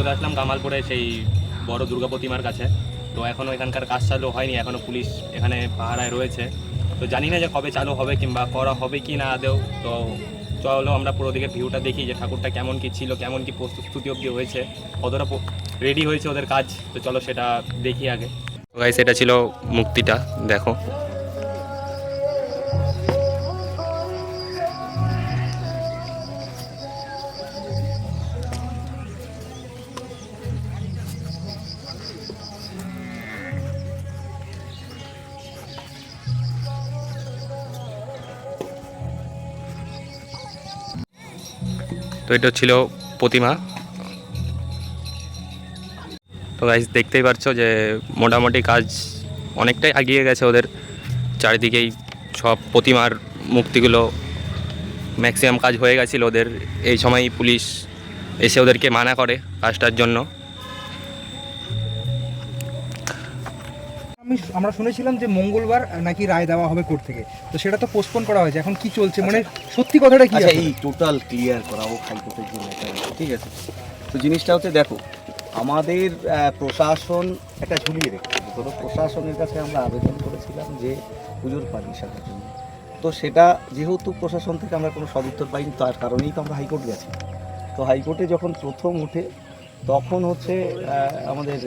চলে আসলাম কামালপুরে সেই বড় দুর্গা প্রতিমার কাছে। তো এখনও এখানকার কাজ চালু হয়নি এখনও পুলিশ এখানে পাহারায় রয়েছে। তো জানি না যে কবে চালু হবে কিংবা করা হবে কি না আদেও তো চলো আমরা পুরো দিকে ভিউটা দেখি যে ঠাকুরটা কেমন কি ছিল, কেমন কি প্রস্তুতি অবধি হয়েছে, কতটা রেডি হয়েছে ওদের কাজ। তো চলো সেটা দেখি আগে। এটা ছিল মুক্তিটা, দেখো। তো এটা ছিল প্রতিমা। তো গাইজ দেখতেই পারছ যে মোটামুটি কাজ অনেকটাই এগিয়ে গেছে ওদের। চারিদিকেই সব প্রতিমার মুক্তিগুলো ম্যাক্সিমাম কাজ হয়ে গেছিল ওদের। এই সময় পুলিশ এসে ওদেরকে মানা করে কাজটার জন্য। আমরা শুনেছিলাম যে মঙ্গলবার নাকি রায় দেওয়া হবে কোর্ট থেকে। তো সেটা তো পোস্টপোন করা হয়েছে। এখন কি চলছে? মানে সত্যি কথাটা কি আচ্ছা আছে? এই টোটাল ক্লিয়ার করা হোক হাইকোর্টের যে ম্যাটার ঠিক আছে? তো জিনিসটা হচ্ছে দেখো আমাদের প্রশাসন একটা ঝুলিয়ে রেখেছে। ধরো প্রশাসনের কাছে আমরা আবেদন করেছিলাম যে পুজোর পারমিশনের জন্য। তো সেটা যেহেতু প্রশাসন থেকে আমরা কোনো সদুত্তর পাইনি তার কারণেই তো আমরা হাইকোর্ট গেছি। তো হাইকোর্টে যখন প্রথম উঠে তখন হচ্ছে আমাদের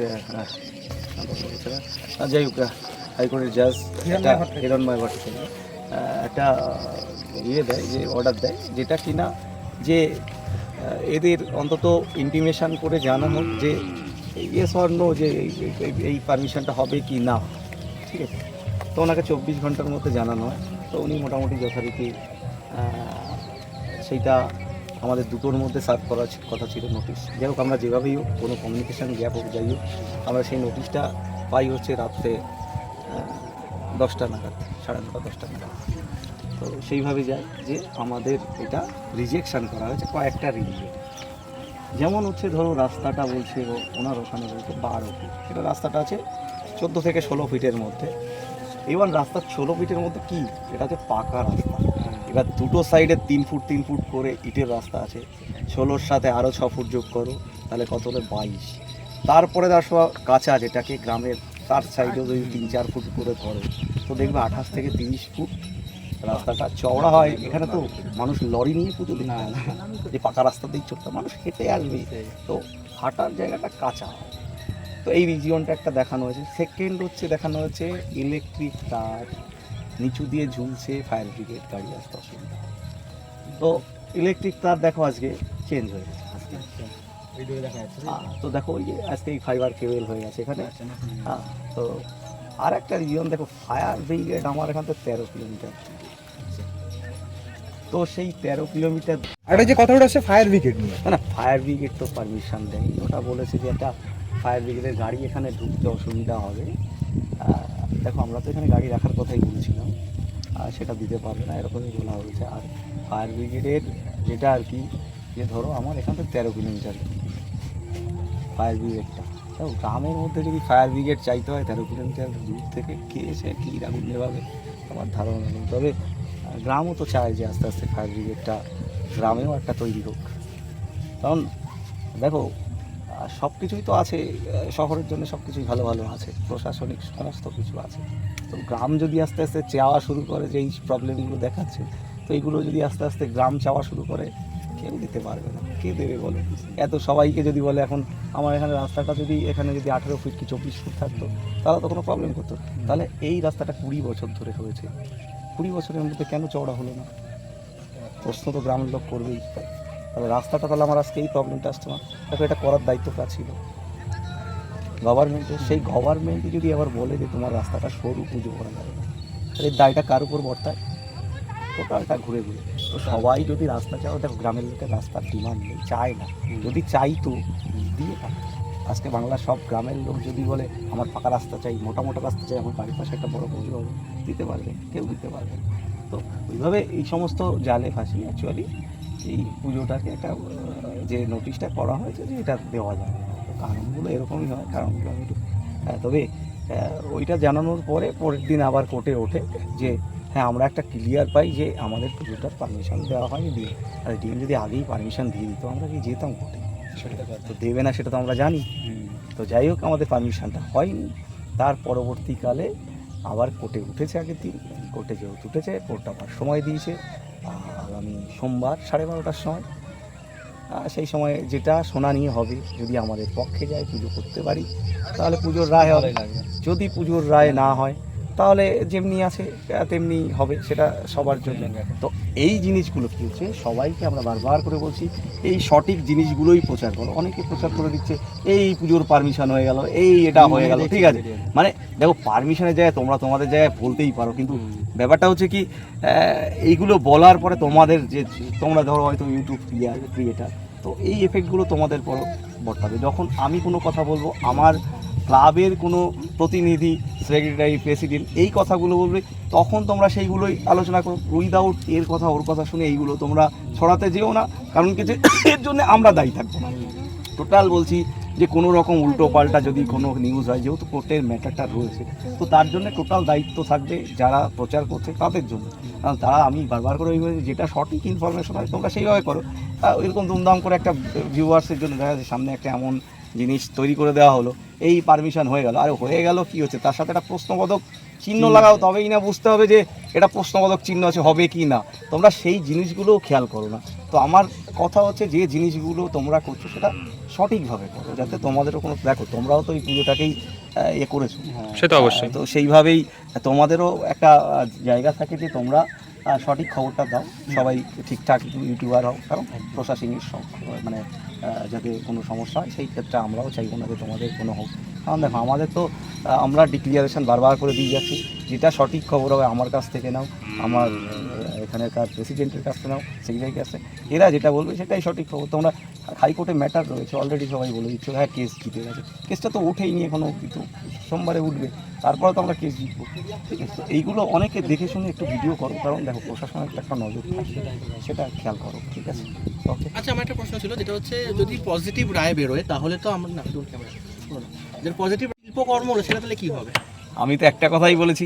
যাই হোক হাইকোর্টের জাজ ভট্টাচার্য। হিরণময় ভট্টাচার্য একটা ইয়ে দেয়, যে অর্ডার দেয়, যেটা কিনা যে এদের অন্তত ইন্টিমেশন করে জানানো যে ইয়ে স্বর্ণ যে এই পারমিশনটা হবে কি না, ঠিক আছে তো ওনাকে চব্বিশ ঘণ্টার মধ্যে জানানো হয় তো উনি মোটামুটি যথারীতি সেইটা আমাদের দুটোর মধ্যে সার্ভ করার কথা ছিল নোটিশ যাই হোক, আমরা যেভাবেই হোক, কোনো কমিউনিকেশান গ্যাপ হোক, যাই হোক, আমরা সেই নোটিশটা পাই হচ্ছে রাত্রে দশটা নাগাদ, সাড়ে নটা, দশটা নাগাদ। তো সেইভাবে যায় যে আমাদের এটা রিজেকশান করা হয়েছে কয়েকটা রিলিজে যেমন হচ্ছে ধরো রাস্তাটা বলছে ওনার ওখানে বলছে বারো ফিট সেটা রাস্তাটা আছে চোদ্দ থেকে ষোলো ফিটের মধ্যে। এবার রাস্তার ষোলো ফিটের মধ্যে কি? এটা হচ্ছে পাকা রাস্তা। এবার দুটো সাইডে তিন ফুট তিন ফুট করে ইটের রাস্তা আছে। ষোলোর সাথে আরও ছ ফুট যোগ করো তাহলে কত হলো বাইশ। তারপরে তার সব কাঁচা যেটাকে গ্রামের তার সাইডেও যদি তিন চার ফুট করে ধরো তো দেখবে আঠাশ থেকে তিরিশ ফুট রাস্তাটা চওড়া হয়। এখানে তো মানুষ লরি নিয়ে পুজো দিতে হয় না যে পাকা রাস্তা দিয়ে ছোট্ট মানুষ হেঁটে আসবে তো হাঁটার জায়গাটা কাঁচা। হয় তো এই রিজিয়নটা একটা দেখানো হয়েছে। সেকেন্ড হচ্ছে দেখানো হয়েছে ইলেকট্রিক তার নিচু দিয়ে ঝুলছে ফায়ার ব্রিগেড গাড়ি আসতে অসুবিধা তো ইলেকট্রিক তার দেখো আজকে চেঞ্জ হয়ে গেছে আজকে। তো দেখো ওই যে আজকে এই ফাইবার কেবল হয়ে গেছে এখানে। হ্যাঁ তো আর একটা রিজন দেখো ফায়ার ব্রিগেড আমার এখান থেকে তেরো কিলোমিটার। তো সেই তেরো কিলোমিটার একটা যে কথাটা আছে ফায়ার ব্রিগেড নিয়ে। না ফায়ার ব্রিগেড তো পারমিশন দেয়নি। ওটা বলেছে যে একটা ফায়ার ব্রিগেডের গাড়ি এখানে ঢুকতে অসুবিধা হবে। দেখো, আমরা তো এখানে গাড়ি রাখার কথাই বলছিলাম, আর সেটা দিতে পারবে না, এরকমই বলা হয়েছে। আর ফায়ার ব্রিগেডের যেটা আর কি, যে ধরো আমার এখান থেকে তেরো কিলোমিটার। ফায়ার ব্রিগেডটা দেখো, গ্রামের মধ্যে যদি ফায়ার ব্রিগেড চাইতে হয়, তেরো কিলোমিটার দূর থেকে কে এসে কী রাখুন নেভাবে, আমার ধারণা নেই। তবে গ্রামও তো চায় যে আস্তে আস্তে ফায়ার ব্রিগেডটা গ্রামেও একটা তৈরি হোক। কারণ, দেখো সব কিছুই তো আছে শহরের জন্য সব কিছুই ভালো ভালো আছে, প্রশাসনিক সমস্ত কিছু আছে। তো গ্রাম যদি আস্তে আস্তে চাওয়া শুরু করে যে এই প্রবলেমগুলো দেখাচ্ছে, তো এইগুলো যদি আস্তে আস্তে গ্রাম চাওয়া শুরু করে, কেউ দিতে পারবে না। কে দেবে বলো? এত সবাইকে যদি বলে, এখন আমার এখানে রাস্তাটা যদি, এখানে যদি আঠেরো ফিট কি চব্বিশ ফুট থাকতো, তাহলে তো কোনো প্রবলেম করতো। তাহলে এই রাস্তাটা কুড়ি বছর ধরে হয়েছে। কুড়ি বছরের মধ্যে কেন চওড়া হলো না? প্রশ্ন তো গ্রামের লোক করবেই। তাহলে রাস্তাটা তাহলে আমার আজকে এই প্রবলেমটা আসছে না দেখো, এটা করার দায়িত্ব কার ছিল? গভর্নমেন্টের সেই গভর্নমেন্টই যদি আবার বলে যে তোমার রাস্তাটা সরু, পুজো করা যাবে তাহলে দায়টা কার উপর বর্তায়? টোটালটা ঘুরে ঘুরে। তো সবাই যদি রাস্তা চাও দেখো, গ্রামের লোকের রাস্তার ডিমান্ড নেই, চায় না। যদি চাইতো, দিয়ে পারে। আজকে বাংলার সব গ্রামের লোক যদি বলে, আমার পাকা রাস্তা চাই, মোটা মোটা রাস্তা চাই, আমার বাড়ির পাশে একটা বড় পুজো হবে। দিতে পারবে, কেউ দিতে পারবে। তো ওইভাবে এই সমস্ত জালে ফাঁসি অ্যাকচুয়ালি এই পুজোটাকে একটা যে নোটিশটা করা হয়েছে যে এটা দেওয়া যাবে না। তো কারণগুলো এরকমই হয় কারণগুলো আমি একটু হ্যাঁ, তবে ওইটা জানানোর পরে পরের দিন আবার কোর্টে ওঠে যে হ্যাঁ আমরা একটা ক্লিয়ার পাই যে আমাদের পুজোটার পারমিশন দেওয়া হয়নি দিয়ে আর ডিএম যদি আগেই পারমিশন দিয়ে দিত আমরা কি যেতাম কোর্টে? সেটা তো দেবে না সেটা তো আমরা জানি। তো যাই হোক আমাদের পারমিশনটা হয়নি। তার পরবর্তীকালে আবার কোর্টে উঠেছে আগের দিন। কোর্টে যেহেতু উঠেছে কোর্ট আবার সময় দিয়েছে। আগামী সোমবার সাড়ে বারোটার সময়। সেই সময় যেটা নিয়ে হবে যদি আমাদের পক্ষে যায় পুজো করতে পারি তাহলে পুজোর রায় হবে। যদি পুজোর রায় না হয় তাহলে যেমনি আছে তেমনি হবে সেটা সবার জন্য। তো এই জিনিসগুলো কী হচ্ছে? সবাইকে আমরা বারবার করে বলছি এই সঠিক জিনিসগুলোই প্রচার করো। অনেকে প্রচার করে দিচ্ছে এই পুজোর পারমিশন হয়ে গেল এই এটা হয়ে গেল ঠিক আছে? মানে দেখো পারমিশনের জায়গায় তোমরা তোমাদের জায়গায় বলতেই পারো কিন্তু ব্যাপারটা হচ্ছে কি এইগুলো বলার পরে তোমাদের যে তোমরা ধরো হয়তো ইউটিউব ক্রিয়ার ক্রিয়েটার তো এই এফেক্টগুলো তোমাদের পর বর্তাবে। যখন আমি কোনো কথা বলব আমার ক্লাবের কোনো প্রতিনিধি সেক্রেটারি প্রেসিডেন্ট এই কথাগুলো বলবে তখন তোমরা সেইগুলোই আলোচনা করো। উইদাউট এর কথা ওর কথা শুনে এইগুলো তোমরা ছড়াতে যেও না। কারণ কি যে এর জন্য আমরা দায়ী থাকব না। টোটাল বলছি যে কোনো রকম উল্টো পাল্টা যদি কোনো নিউজ হয় যেহেতু কোর্টের ম্যাটারটা রয়েছে তো তার জন্য টোটাল দায়িত্ব থাকবে যারা প্রচার করছে তাদের জন্য। কারণ তারা আমি বারবার করে ওই বলি, যেটা সঠিক ইনফরমেশন হয় তোমরা সেইভাবে করো। এরকম দুমদাম করে একটা ভিউয়ার্সের জন্য দেখা যাচ্ছে সামনে একটা এমন জিনিস তৈরি করে দেওয়া হলো। এই পারমিশন হয়ে গেল। আর হয়ে গেল কি হচ্ছে? তার সাথে একটা প্রশ্নবোধক চিহ্ন লাগাও তবেই না বুঝতে হবে যে এটা প্রশ্নবোধক চিহ্ন আছে হবে কি না। তোমরা সেই জিনিসগুলোও খেয়াল করো না। তো আমার কথা হচ্ছে যে জিনিসগুলো তোমরা করছ সেটা সঠিকভাবে করো যাতে তোমাদেরও কোনো দেখো তোমরাও তো এই পুজোটাকেই ইয়ে করেছ। সে তো অবশ্যই। তো সেইভাবেই তোমাদেরও একটা জায়গা থাকে যে তোমরা সঠিক খবরটা দাও। সবাই ঠিকঠাক ইউটিউবার হোক, কারণ প্রশাসনিক মানে যাতে কোনো সমস্যা হয়, সেই ক্ষেত্রে আমরাও চাইব না যে তোমাদের কোনো হোক। কারণ দেখো, আমাদের তো আমরা ডিক্লিয়ারেশন বারবার করে দিয়ে যাচ্ছি, যেটা সঠিক খবর হবে আমার কাছ থেকে নাও, আমার এখানকার প্রেসিডেন্টের কাছ থেকে নাও সেক্রেটারির কাছ এরা যেটা বলবে সেটাই সঠিক খবর। তোমরা হাইকোর্টে ম্যাটার রয়েছে অলরেডি সবাই বলে দিচ্ছ হ্যাঁ কেস জিতে গেছে। কেসটা তো উঠেই নিয়ে এখনও কিন্তু সোমবারে উঠবে তারপরে তো আমরা কেস জিতবো। ঠিক আছে? এইগুলো অনেকে দেখে শুনে একটু ভিডিও করো কারণ দেখো প্রশাসনের একটা নজর থাকে সেটা খেয়াল করো ঠিক আছে? ওকে আচ্ছা আমার একটা প্রশ্ন ছিল যেটা হচ্ছে যদি পজিটিভ রায় বেরোয় তাহলে তো আমরা না ক্যামেরা যে পজিটিভ শিল্পকর্ম হলো সেটা তাহলে কী হবে? আমি তো একটা কথাই বলেছি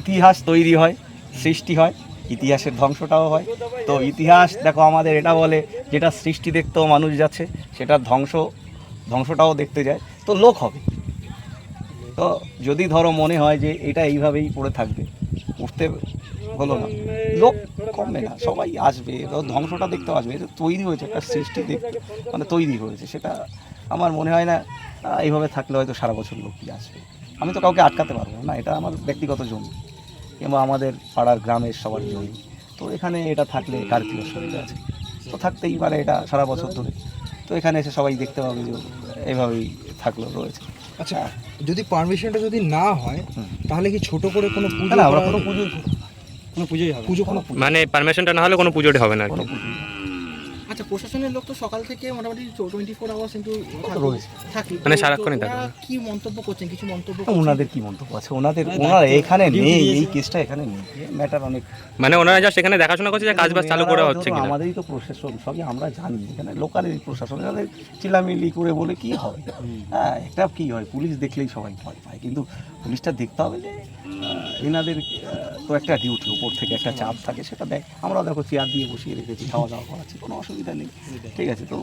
ইতিহাস তৈরি হয় সৃষ্টি হয় ইতিহাসের ধ্বংসটাও হয়। তো ইতিহাস দেখো আমাদের এটা বলে যেটা সৃষ্টি দেখতেও মানুষ যাচ্ছে সেটা ধ্বংস ধ্বংসটাও দেখতে যায়। তো লোক হবে। তো যদি ধরো মনে হয় যে এটা এইভাবেই পড়ে থাকবে উঠতে হলো না। লোক কমবে না, সবাই আসবে ধ্বংসটা দেখতেও আসবে। এটা তৈরি হয়েছে, একটা সৃষ্টি দেখতে মানে তৈরি হয়েছে। সেটা আমার মনে হয় না এইভাবে থাকলে হয়তো সারা বছর লোকই আসবে। আমি তো কাউকে আটকাতে পারব না, এটা আমার ব্যক্তিগত জমি কিংবা আমাদের পাড়ার গ্রামের সবার জমি। তো এখানে এটা থাকলে কার কী অসুবিধা আছে? তো থাকতেই পারে এটা সারা বছর ধরে। তো এখানে এসে সবাই দেখতে পাবে যে এইভাবেই থাকল, রয়েছে। আচ্ছা যদি পারমিশনটা যদি না হয় তাহলে কি ছোট করে কোনো পুজো না আমরা কোনো পুজো কোনো পুজোই হবে পুজো কোনো মানে পারমিশনটা না হলে কোনো পুজোটি হবে না আর কি। প্রশাসনের লোক তো সকাল থেকে মোটামুটি টোয়েন্টি ফোর আওয়ার্স কিন্তু রয়েছে। মানে সারাক্ষণই থাকে। কি মন্তব্য করছেন? কিছু মন্তব্য ওনাদের কি মন্তব্য আছে? ওনাদের ওনারা এখানে নেই এই কেসটা এখানে নেই। ম্যাটার অনেক। মানে ওনারা জাস্ট এখানে দেখাশোনা করছে যে কাজ বাজ চালু করা হচ্ছে কিনা। আমাদেরই তো প্রশাসন সবই আমরা জানি। এখানে লোকালের প্রশাসন এনাদের চিলামিলি করে বলে কি হবে হ্যাঁ একটা কি হয়? পুলিশ দেখলেই সবাই ভয় পায়। কিন্তু পুলিশটা দেখতে হবে যে এনাদের তো একটা ডিউটি উপর থেকে একটা চাপ থাকে সেটা দেখ। আমরা দেখো চেয়ার দিয়ে বসিয়ে রেখেছি খাওয়া দাওয়া করাচ্ছি কোনো অসুবিধা নেই। ঠিক আছে তো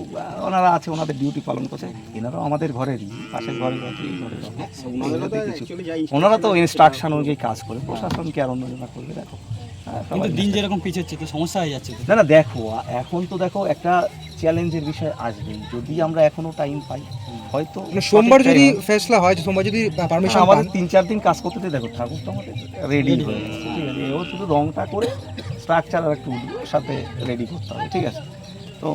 ওনারা আছে ওনাদের ডিউটি পালন করছে। এনারাও আমাদের ঘরেরই পাশের ঘরে এই ওনারা তো ইনস্ট্রাকশন অনুযায়ী কাজ করে প্রশাসন কি আর অন্যজনা করবে দেখো। হ্যাঁ, দিন যেরকম পিছাচ্ছে তো সমস্যা হয়ে যাচ্ছে না না দেখো এখন তো দেখো একটা চ্যালেঞ্জের বিষয় আসবে। যদি আমরা এখনও টাইম পাই হয়তো মানে সোমবার যদি ফেসলা হয় সোমবার যদি পারমিশন আমাদের তিন চার দিন কাজ করতে দেখো ঠাকুর তো আমাদের রেডি হয়ে গেছে ঠিক আছে। এবার শুধু রংটা করে স্ট্রাকচার আর একটু সাথে রেডি করতে হবে ঠিক আছে। তো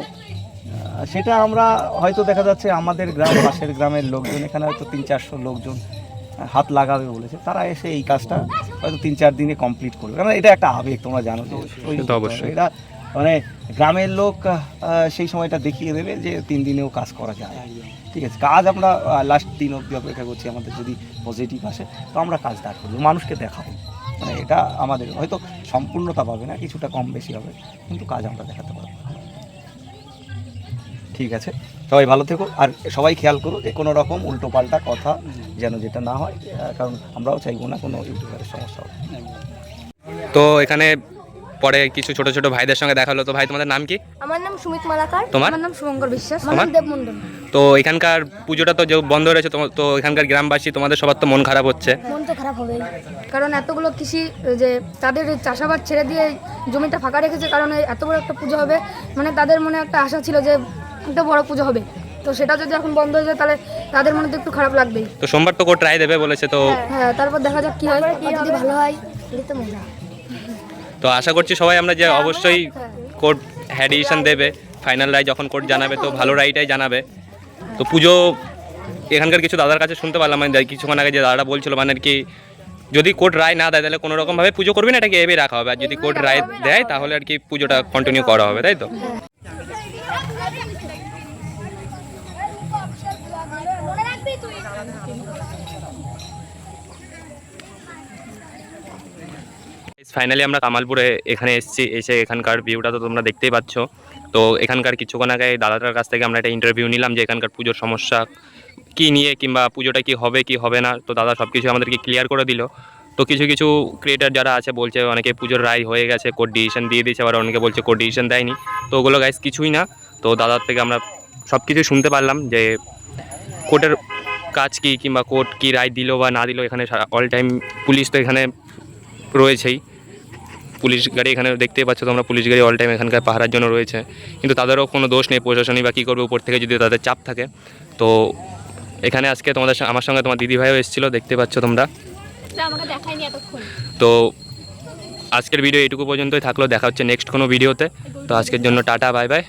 সেটা আমরা হয়তো দেখা যাচ্ছে আমাদের গ্রাম পাশের গ্রামের লোকজন এখানে হয়তো তিন চারশো লোকজন হাত লাগাবে বলেছে। তারা এসে এই কাজটা হয়তো তিন চার দিনে কমপ্লিট করবে। কারণ এটা একটা আবেগ তোমরা জানো তো অবশ্যই। এটা মানে গ্রামের লোক সেই সময়টা দেখিয়ে দেবে যে তিন দিনেও কাজ করা যায়। ঠিক আছে কাজ আমরা লাস্ট দিন অবধি অপেক্ষা করছি আমাদের যদি পজিটিভ আসে তো আমরা কাজ দাঁড় করব মানুষকে দেখাবো। মানে এটা আমাদের হয়তো সম্পূর্ণতা পাবে না কিছুটা কম বেশি হবে কিন্তু কাজ আমরা দেখাতে পারব। ঠিক আছে। সবাই ভালো থেকো। আর সবাই খেয়াল করো যে কোনো রকম উল্টো পাল্টা কথা যেন যেটা না হয় কারণ আমরাও চাইব না কোনো ইউটিউবারের সমস্যা হোক। তো এখানে পরে কিছু ছোট ছোট ভাইদের সঙ্গে দেখা হলো। তো ভাই তোমাদের নাম কি? আমার নাম সুমিত মালাকার। তোমার? নাম শুভঙ্কর বিশ্বাস। আমার নাম দেব মণ্ডল। তো এখানকার পুজোটা তো যে বন্ধ রয়েছে তোমার- তো এখানকার গ্রামবাসী তোমাদের সবার তো মন খারাপ হচ্ছে। মন তো খারাপ হবেই। কারণ এতগুলো কৃষি যে তাদের চাষাবাদ ছেড়ে দিয়ে জমিটা ফাঁকা রেখেছে কারণ এত বড় একটা পুজো হবে মানে তাদের মনে একটা আশা ছিল যে একটা বড় পুজো হবে। তো সেটা যদি এখন বন্ধ হয়ে যায় তাহলে তাদের মনে তো একটু খারাপ লাগবেই। তো সোমবার তো কোর্ট রায় দেবে বলেছে তো হ্যাঁ তারপর দেখা যাক কি হয়। যদি ভালো হয় তাহলে তো মজা। তো আশা করছি সবাই আমরা যে অবশ্যই কোর্ট হ্যাঁ ডিসিশন দেবে ফাইনাল রায় যখন কোর্ট জানাবে তো ভালো রায়টাই জানাবে। তো পুজো এখানকার কিছু দাদার কাছে শুনতে পারলাম মানে কিছুক্ষণ আগে যে দাদাটা বলছিল মানে আর কি যদি কোর্ট রায় না দেয় তাহলে কোনো রকমভাবে পুজো করবে না এটাকে এভাবে রাখা হবে। আর যদি কোর্ট রায় দেয় তাহলে আর কি পুজোটা কন্টিনিউ করা হবে তাই তো? ফাইনালি আমরা কামালপুরে এখানে এসেছি, এসে এখানকার ভিউটা তো তোমরা দেখতেই পাচ্ছ। তো এখানকার কিছুক্ষণ আগে দাদাটার কাছ থেকে আমরা একটা ইন্টারভিউ নিলাম যে এখানকার পুজোর সমস্যা কি নিয়ে কিংবা পুজোটা কি হবে কি হবে না। তো দাদা সব কিছু আমাদেরকে ক্লিয়ার করে দিল। তো কিছু কিছু ক্রিয়েটার যারা আছে বলছে অনেকে পুজোর রায় হয়ে গেছে কোর্ট ডিসিশন দিয়ে দিয়েছে, আবার অনেকে বলছে কোর্ট ডিসিশন দেয়নি। তো ওগুলো গাইস কিছুই না। তো দাদার থেকে আমরা সব কিছু শুনতে পারলাম যে কোর্টের কাজ কি কিংবা কোর্ট কি রায় দিল বা না দিল, এখানে অল টাইম পুলিশ তো এখানে রয়েছেই। পুলিশ গাড়ি এখানে দেখতেই পাচ্ছ তোমরা পুলিশ গাড়ি অল টাইম এখানকার পাহারার জন্য রয়েছে। কিন্তু তাদেরও কোনো দোষ নেই প্রশাসনই বা কী করবে উপর থেকে যদি তাদের চাপ থাকে। তো এখানে আজকে তোমাদের আমার সঙ্গে তোমার দিদিভাইও এসেছিল দেখতে পাচ্ছ তোমরা। তো আজকের ভিডিও এইটুকু পর্যন্তই থাকল দেখা হচ্ছে নেক্সট কোনো ভিডিওতে তো। আজকের জন্য টাটা বাই বাই